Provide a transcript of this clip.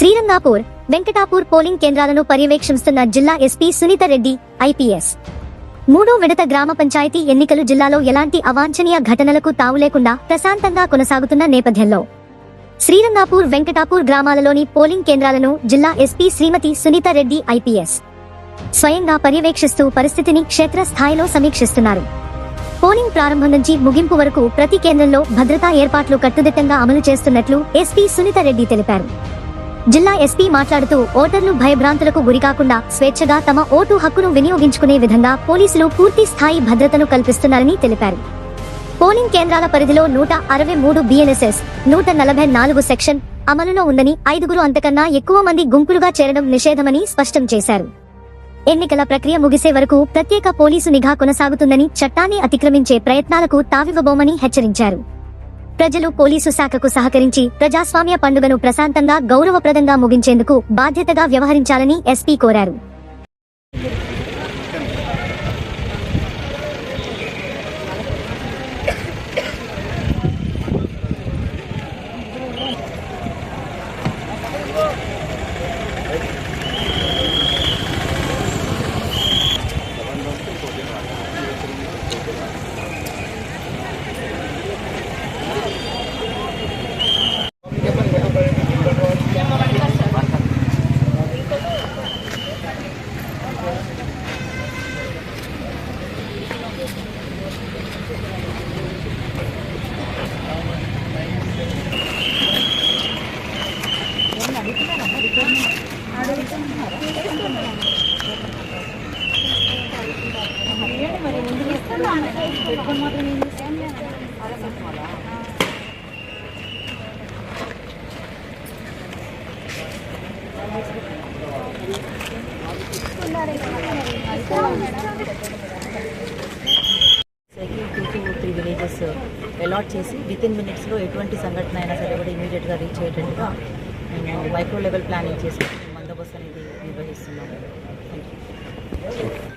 Srirangapur Venkatapur polling కేంద్రాలను పర్యవేక్షిస్తున్న జిల్లా SP Sunitha Reddy IPS. మూడో విడత గ్రామ పంచాయతీ ఎన్నికలు జిల్లాలో ఎలాంటి అవాంఛనీయ ఘటనలకు తావు లేకుండా ప్రశాంతంగా కొనసాగుతున్న నేపథ్యంలో శ్రీరంగాపూర్ వెంకటాపూర్ గ్రామాలలోని పోలింగ్ కేంద్రాలను జిల్లా ఎస్పీ శ్రీమతి సునీత రెడ్డి ఐపీఎస్. స్వయంగా పర్యవేక్షిస్తూ పరిస్థితిని క్షేత్రస్థాయిలో సమీక్షిస్తున్నారు. పోలింగ్ ప్రారంభం నుంచి ముగింపు వరకు ప్రతి కేంద్రంలో భద్రతా ఏర్పాట్లు కట్టుదిట్టంగా అమలు చేస్తున్నట్లు ఎస్పీ సునీత రెడ్డి తెలిపారు. జిల్లా ఎస్పీ మాట్లాడుతూ ఓటర్లు భయభ్రాంతులకు గురికాకుండా స్వేచ్ఛగా తమ ఓటు హక్కును వినియోగించుకునే విధంగా పోలీసులు పూర్తి స్థాయి భద్రతను కల్పిస్తున్నారని తెలిపారు. పోలింగ్ కేంద్రాల పరిధిలో నూట అరవై మూడు బిఎన్ఎస్ఎస్ నూట నలభై నాలుగు సెక్షన్ అమలులో ఉందని ఐదుగురు అంతకన్నా ఎక్కువ మంది గుంపులుగా చేరడం నిషేధమని స్పష్టం చేశారు. ఎన్నికల ప్రక్రియ ముగిసే వరకు ప్రత్యేక పోలీసు నిఘా కొనసాగుతుందని చట్టాన్ని అతిక్రమించే ప్రయత్నాలకు తావివ్వబోమని హెచ్చరించారు. ప్రజలు పోలీసు శాఖకు సహకరించి ప్రజాస్వామ్య పండుగను ప్రశాంతంగా గౌరవప్రదంగా ముగించేందుకు బాధ్యతగా వ్యవహరించాలని ఎస్పీ కోరారు. సైకిల్ త్రీ విలేజెస్ అలాట్ చేసి విత్ ఇన్ మినిట్స్లో ఎటువంటి సంఘటన అయినా సరే కూడా ఇమీడియట్గా రీచ్ అయ్యేటట్టుగా మైక్రో లెవెల్ ప్లానింగ్ చేసి బందోబస్తు అనేది నిర్వహిస్తున్నాము. Thank you